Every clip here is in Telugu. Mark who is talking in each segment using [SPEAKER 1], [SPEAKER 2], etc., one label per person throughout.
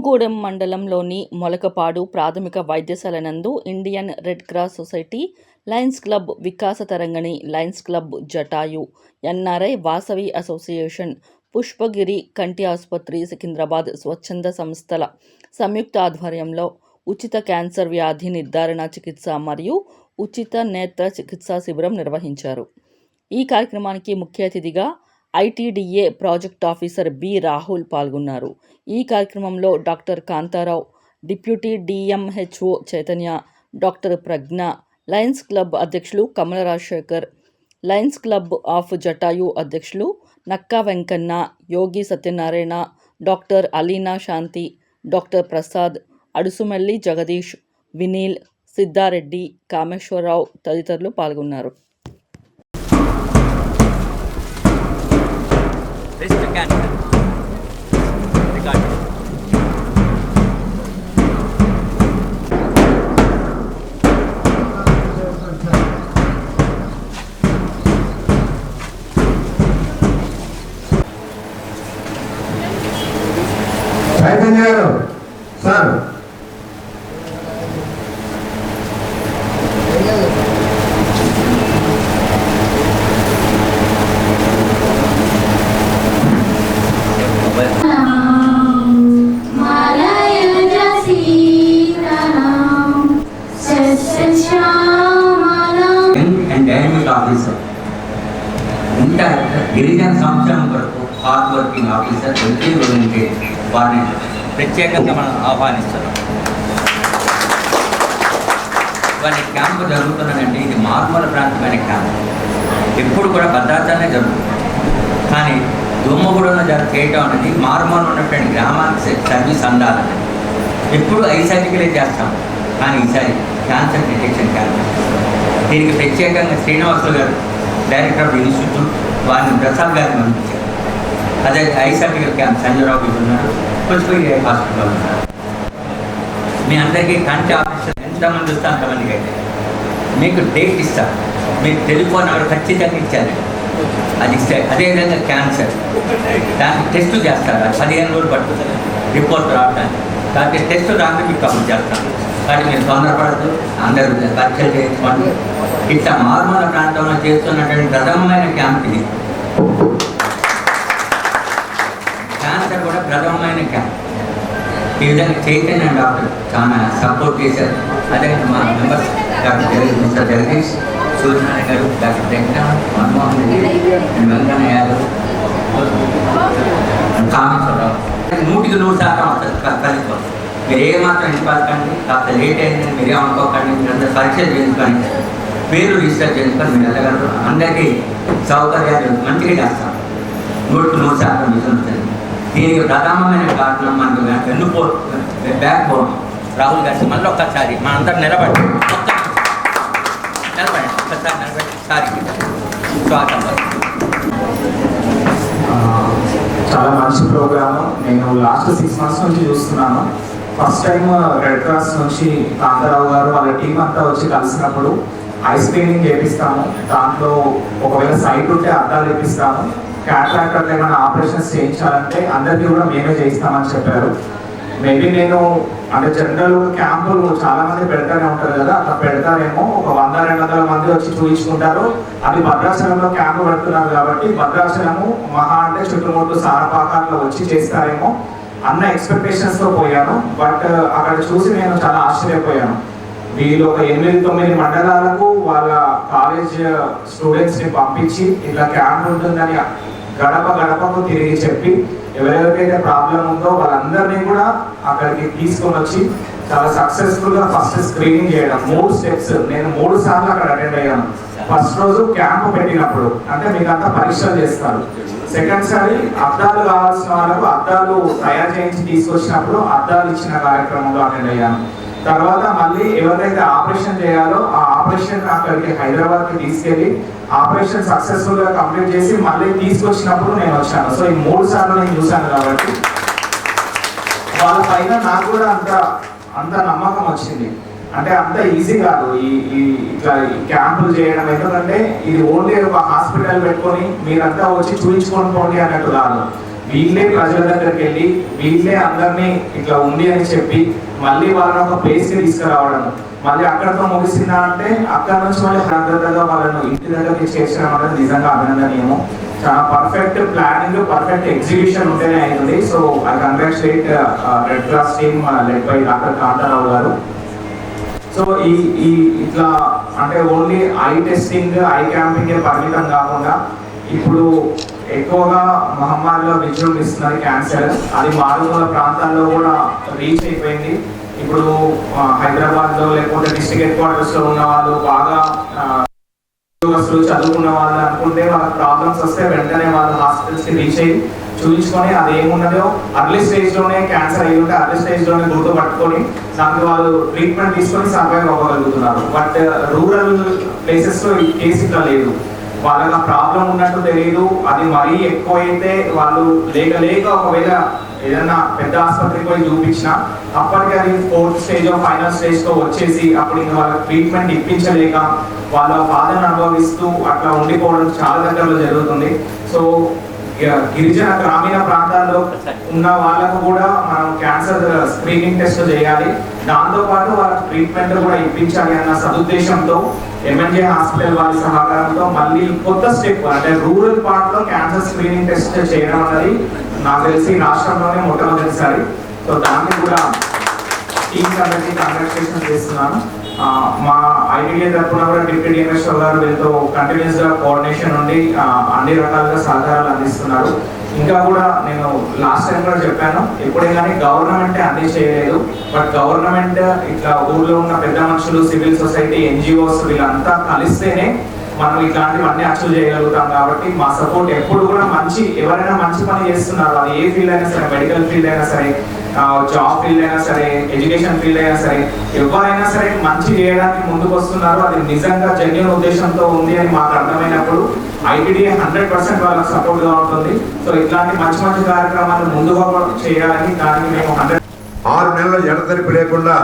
[SPEAKER 1] కొమ్ముగూడెం మండలంలోని మొలకపాడు ప్రాథమిక వైద్యశాల నందు Indian red cross society lions club Vikasa Tarangini lions club Jatayu NRI Vasavi association Pushpagiri కంటి ఆసుపత్రి సికింద్రాబాద్ స్వచ్ఛంద సంస్థల సంయుక్త ఆధ్వర్యంలో ఉచిత క్యాన్సర్ వ్యాధి నిర్ధారణ చికిత్స మరియు ఉచిత నేత్ర చికిత్సా శిబిరం నిర్వహించారు. ఈ కార్యక్రమానికి ముఖ్య అతిథిగా ITDA project officer B Rahul పాల్గొన్నారు. ఈ కార్యక్రమంలో doctor Kantharao deputy DMHO Chaitanya doctor Pragna lions club అధ్యక్షులు Kamala Rajasekhar lions club of Jatayu అధ్యక్షులు నక్కా వెంకన్న యోగి సత్యనారాయణ డాక్టర్ అలీనా శాంతి డాక్టర్ ప్రసాద్ అడుసుమల్లి జగదీష్ వినీల్ సిద్ధారెడ్డి కామేశ్వరరావు తదితరులు పాల్గొన్నారు.
[SPEAKER 2] This
[SPEAKER 3] is a gun. Officer. ఇంకా గిరిజన సంక్షేమం కొరకు hard working officer welfare oriented వారిని ప్రత్యేకంగా మనం ఆహ్వానిస్తున్నాం. వాళ్ళ క్యాంపు జరుగుతున్నదంటే ఇది మార్మూల ప్రాంతమైన క్యాంపు. ఎప్పుడు కూడా భద్రాచలనే జరుగుతుంది. కానీ దుమ్మగూడలో జర చేయటం అనేది మారుమూల ఉన్నటువంటి గ్రామానికి సర్వీస్ అందాలని ఎప్పుడు ఐ చేస్తాం. కానీ ఈసారి క్యాన్సర్ డిటెక్షన్ క్యాంప్. దీనికి ప్రత్యేకంగా శ్రీనివాసులు గారు డైరెక్టర్ ఆఫ్ ఇన్స్టిట్యూట్ వారిని ప్రసాద్ గారిని పంపించారు. అదే ఐ సర్టికల్ క్యాంప్ సంజయరావు గారు ఉన్నారు. కొంచెం హాస్పిటల్ ఉన్నారు. మీ అందరికీ కంటి ఆఫీసర్ ఎంతమంది వస్తే అంతమందికి అయితే. మీకు డేట్ ఇస్తారు. మీకు టెలిఫోన్ నెంబర్ ఖచ్చితంగా ఇచ్చారు. అది ఇస్తే అదేవిధంగా క్యాన్సర్. దానికి టెస్ట్ చేస్తారు. అది పదిహేను రోజులు పట్టుకుంటారు. రిపోర్ట్ రావడానికి. దానికి టెస్ట్ రాక మీకు కబుర్ చేస్తాను కానీ మీరు తొందరపడద్దు. అందరూ పరీక్షలు చేసుకోండి. ఇట్లా మారుమూల ప్రాంతంలో చేస్తున్నటువంటి ప్రథమమైన క్యాంప్ ఇది. క్యాన్సర్ కూడా ప్రథమమైన క్యాంప్. ఈ విధంగా చైతన్య డాక్టర్ చాలా సపోర్ట్ చేశారు. అదే మా members doctor Jagadish mister Jagadish Suryanarayana garu doctor Pragna Manmohan Reddy and garu Kameswararao నూటికి నూరు శాతం కలిసి వస్తుంది మీరు ఏమాత్రం మాత్రం కాస్త లేట్ అయిందని మీరే అనుకోకండి మీరందరూ పరీక్షలు చేసుకోండి పేరు రిజిస్టర్ చేసుకొని మీరు వెళ్ళగలరు. అందరికీ సౌకర్యాలు మంచిగా చేస్తాం. నూటికి నూరు శాతం విజయం ఉంటుంది దీనికి ప్రధానమైన కారణం మనకు వెన్నుపో బ్యాక్ బోన్. రాహుల్ గారి మళ్ళీ ఒక్కసారి మా అందరు నిలబడి నిలబడి ఒక్కసారి నిలబడి సారి. స్వాగతం.
[SPEAKER 4] చాలా మంచి ప్రోగ్రాము. నేను లాస్ట్ సిక్స్ మంత్స్ నుంచి చూస్తున్నాను. ఫస్ట్ టైం రెడ్ క్రాస్ నుంచి కాంతారావు గారు వాళ్ళ టీం అంతా వచ్చి కలిసినప్పుడు ఐ స్క్రీనింగ్ చేపిస్తాము. దాంట్లో ఒకవేళ సైట్ ఉంటే అద్దాలు వేపిస్తాము. క్యాట్రాక్టర్లు ఏమైనా ఆపరేషన్స్ చేయించాలంటే అందరికీ కూడా మేమే చేయిస్తామని చెప్పారు. మేబీ నేను అంటే జనరల్ క్యాంపులు చాలా మంది పెడతానే ఉంటారు కదా అట్లా పెడతారేమో. ఒక వంద రెండు వందల మంది వచ్చి చూపించుకుంటారు అది భద్రాచలంలో క్యాంపు పెడుతున్నారు కాబట్టి భద్రాచలము మహా అంటే చుట్టుముట్టు సారపాకాల్లో వచ్చి చేస్తారేమో. అన్న ఎక్స్పెక్టేషన్స్తో పోయాను. బట్ uh, అక్కడ చూసి నేను చాలా ఆశ్చర్యపోయాను. వీళ్ళు ఒక ఎనిమిది తొమ్మిది మండలాలకు వాళ్ళ కాలేజ్ స్టూడెంట్స్ uh, ని పంపించి ఇట్లా క్యాంప్ ఉంటుందని గడప గడపకు తిరిగి చెప్పి ఎవరెవరికైతే ప్రాబ్లం ఉందో వాళ్ళందరినీ కూడా అక్కడికి తీసుకొని వచ్చి చాలా సక్సెస్ఫుల్గా ఫస్ట్ స్క్రీనింగ్ చేయడం. మూడు స్టెప్స్ నేను మూడు సార్లు అక్కడ అటెండ్ అయ్యాను. ఫస్ట్ రోజు క్యాంప్ పెట్టినప్పుడు. అంటే మీకు అంతా పరీక్షలు చేస్తారు. సెకండ్ సారి అద్దాలు కావాల్సిన వాళ్ళకు అద్దాలు తయారు చేయించి తీసుకొచ్చినప్పుడు అద్దాలు ఇచ్చిన కార్యక్రమంలో అటెండ్ అయ్యాను. తర్వాత మళ్ళీ ఎవరైతే ఆపరేషన్ చేయాలో ఆ ఆపరేషన్ అక్కడికి హైదరాబాద్కి తీసుకెళ్ళి ఆపరేషన్ సక్సెస్ఫుల్గా కంప్లీట్ చేసి మళ్ళీ తీసుకొచ్చినప్పుడు నేను వచ్చాను. సో ఈ మూడు సార్లు నేను చూశాను కాబట్టి వాళ్ళ పైన నాకు కూడా అంత అంత నమ్మకం వచ్చింది. అంటే అంత ఈజీ కాదు. ఈ ఈ ఇట్లా క్యాంపులు చేయడం ఎందుకంటే ఇది ఓన్లీ ఒక హాస్పిటల్ పెట్టుకొని మీరంతా వచ్చి చూపించుకొని పోండి అన్నట్టు కాదు. వీళ్ళే ప్రజల దగ్గరికి వెళ్ళి వీళ్ళే అందరినీ ఇట్లా ఉంది అని చెప్పి మళ్ళీ వాళ్ళని ఒక ప్లేస్కి తీసుకురావడం. మళ్ళీ అక్కడతో ముగిసిందా అంటే అక్కడ నుంచి మళ్ళీ భద్రతగా వాళ్ళను ఇంటి దగ్గరికి చేర్చడం అనేది నిజంగా అభినందనీయము. చాలా పర్ఫెక్ట్ ప్లానింగ్ పర్ఫెక్ట్ ఎగ్జిక్యూషన్ ఉంటేనే అయింది so I congratulate red cross team led by doctor Kantharao garu. So ఈ ఈ ఇట్లా అంటే only I testing I camping పరిమితం కాకుండా ఇప్పుడు ఎక్కువగా మహమ్మారిలో విజృంభిస్తున్నది క్యాన్సర్ అది మారుమూల ప్రాంతాల్లో కూడా రీచ్ అయిపోయింది. ఇప్పుడు హైదరాబాద్లో లేకపోతే డిస్ట్రిక్ట్ హెడ్ క్వార్టర్స్లో ఉన్న వాళ్ళు బాగా ఉద్యోగస్తులు చదువుకున్న వాళ్ళు అనుకుంటే వాళ్ళకి ప్రాబ్లమ్స్ వస్తే వెంటనే వాళ్ళు హాస్పిటల్స్కి రీచ్ అయ్యి చూపించుకొని అది ఏమున్నదో అర్లీ స్టేజ్లోనే క్యాన్సర్ అయ్యి ఉంటే అర్లీ స్టేజ్లోనే గుర్తుపట్టుకొని దానికి వాళ్ళు ట్రీట్మెంట్ తీసుకొని సర్వైవ్ అవ్వగలుగుతున్నారు. బట్ రూరల్ ప్లేసెస్లో ఈ కేసు ఇట్లా లేదు. వాళ్ళకి ఆ ప్రాబ్లం ఉన్నట్టు తెలియదు అది మరీ ఎక్కువ అయితే వాళ్ళు లేక లేక ఒకవేళ ఏదైనా పెద్ద ఆసుపత్రికి పోయి చూపించినా అప్పటికి అది ఫోర్త్ స్టేజ్ ఫైనల్ స్టేజ్తో వచ్చేసి అప్పుడు ఇంకా వాళ్ళకి ట్రీట్మెంట్ ఇప్పించలేక వాళ్ళ బాధను అనుభవిస్తూ అట్లా ఉండిపోవడం చాలా దగ్గరలో జరుగుతుంది. సో గిరిజన గ్రామీణ ప్రాంతాల్లో ఉన్న వాళ్ళకు కూడా మనం క్యాన్సర్ స్క్రీనింగ్ టెస్ట్ చేయాలి. దాంతో పాటు వాళ్ళకి ట్రీట్మెంట్ కూడా ఇప్పించాలి అన్న సదుద్దేశంతో ఎంఎన్జే హాస్పిటల్ వారి సహకారంతో మళ్ళీ కొత్త స్టెప్ అంటే రూరల్ పార్ట్లో క్యాన్సర్ స్క్రీనింగ్ టెస్ట్ చేయడం అన్నది నాకు తెలిసి రాష్ట్రంలోనే మొట్టమొదటిసారి. సో దాన్ని కూడా టీమ్స్ అందరికీ కంగ్రాచులేషన్ చేస్తున్నాను. మా ఐటీడీ తరఫున కూడా డిప్యూటీ ఇన్వెస్టర్ గారు వీళ్ళతో కంటిన్యూస్గా కోఆర్డినేషన్ ఉండి అన్ని రకాలుగా సహకారాలు అందిస్తున్నారు. ఇంకా కూడా నేను లాస్ట్ టైం కూడా చెప్పాను ఎప్పుడే కానీ గవర్నమెంట్ అన్ని చేయలేదు. బట్ గవర్నమెంట్ ఇట్లా ఊర్లో ఉన్న పెద్ద మనుషులు సివిల్ సొసైటీ ఎన్జిఓస్ వీళ్ళంతా కలిస్తేనే మనం ఇట్లాంటివన్నీ అచీవ్ చేయగలుగుతాం కాబట్టి మా సపోర్ట్ ఎప్పుడు కూడా మంచి ఎవరైనా మంచి పని చేస్తున్నారు అది ఏ ఫీల్డ్ అయినా సరే మెడికల్ ఫీల్డ్ అయినా సరే జాబ్ ఫీల్డ్ అయినా సరే ఎడ్యుకేషన్ ఫీల్డ్ అయినా సరే ఎవరైనా సరే మంచి చేయడానికి ముందుకు వస్తున్నారు అది నిజంగా జెన్యున్ ఉద్దేశంతో ఉంది అని మాకు అర్థమైనప్పుడు ఐటీడీ హండ్రెడ్ పర్సెంట్ వాళ్ళకి సపోర్ట్గా ఉంటుంది. సో ఇట్లాంటి మంచి మంచి కార్యక్రమాలు ముందుగా చేయాలని దానికి మేము హండ్రెడ్
[SPEAKER 2] ఆరు నెలల ఎడతెరిపి లేకుండా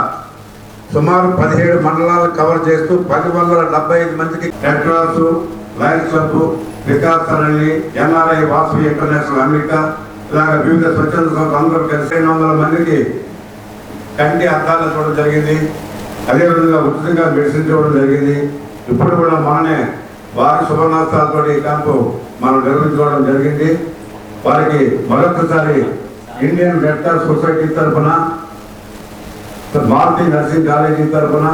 [SPEAKER 2] సుమారు పదిహేడు మండలాలు కవర్ చేస్తూ పది వందల డెబ్బై ఐదు మందికి red cross lions club Vikas సరణి NRI Vasu international America ఇలాగ వివిధ స్వచ్ఛంద సంస్థలు అందరూ కలిసి రెండు వందల మందికి కంటి అద్దాలు చూడడం జరిగింది. అదేవిధంగా ఉచితంగా మెడిసిన్ చూడడం జరిగింది. ఇప్పుడు కూడా మననే వారి శుభనాస్తాలతో ఈ క్యాంపు మనం నిర్వహించుకోవడం జరిగింది. వారికి మరొకసారి ఇండియన్ రెడ్ క్రాస్ సొసైటీ తరఫున భారతీయ నర్సింగ్ కాలేజీ తరఫున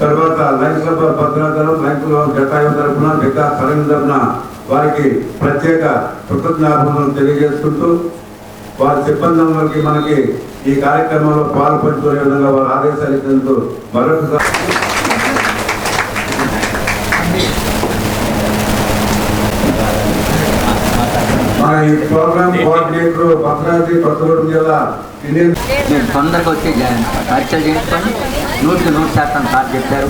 [SPEAKER 2] తర్వాత lions club Bhadrachalam lions Jatayu తరఫున మిగతా సరైన తరఫున వారికి ప్రత్యేక కృతజ్ఞాపనలు తెలియజేసుకుంటూ వారి సిబ్బందులకి మనకి ఈ కార్యక్రమంలో పాలు పంచుకునే విధంగా వారు ఆదేశాలు ఇచ్చినందుకు మరొకసారి మన ఈ ప్రోగ్రామ్ కోఆర్డినేటర్ భద్రాద్రి కొత్తగూడెం జిల్లా
[SPEAKER 3] మీరు తొందరగా వచ్చి జా- పరీక్షలు చేయించుకొని నూటికి నూరు శాతం సార్ చెప్పారు.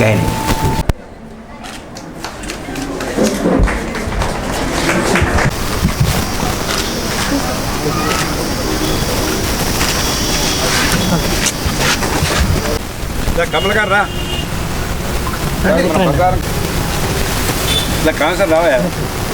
[SPEAKER 3] గైన్
[SPEAKER 5] కమల్ గారు రా ఇలా కాన్సర్ రావా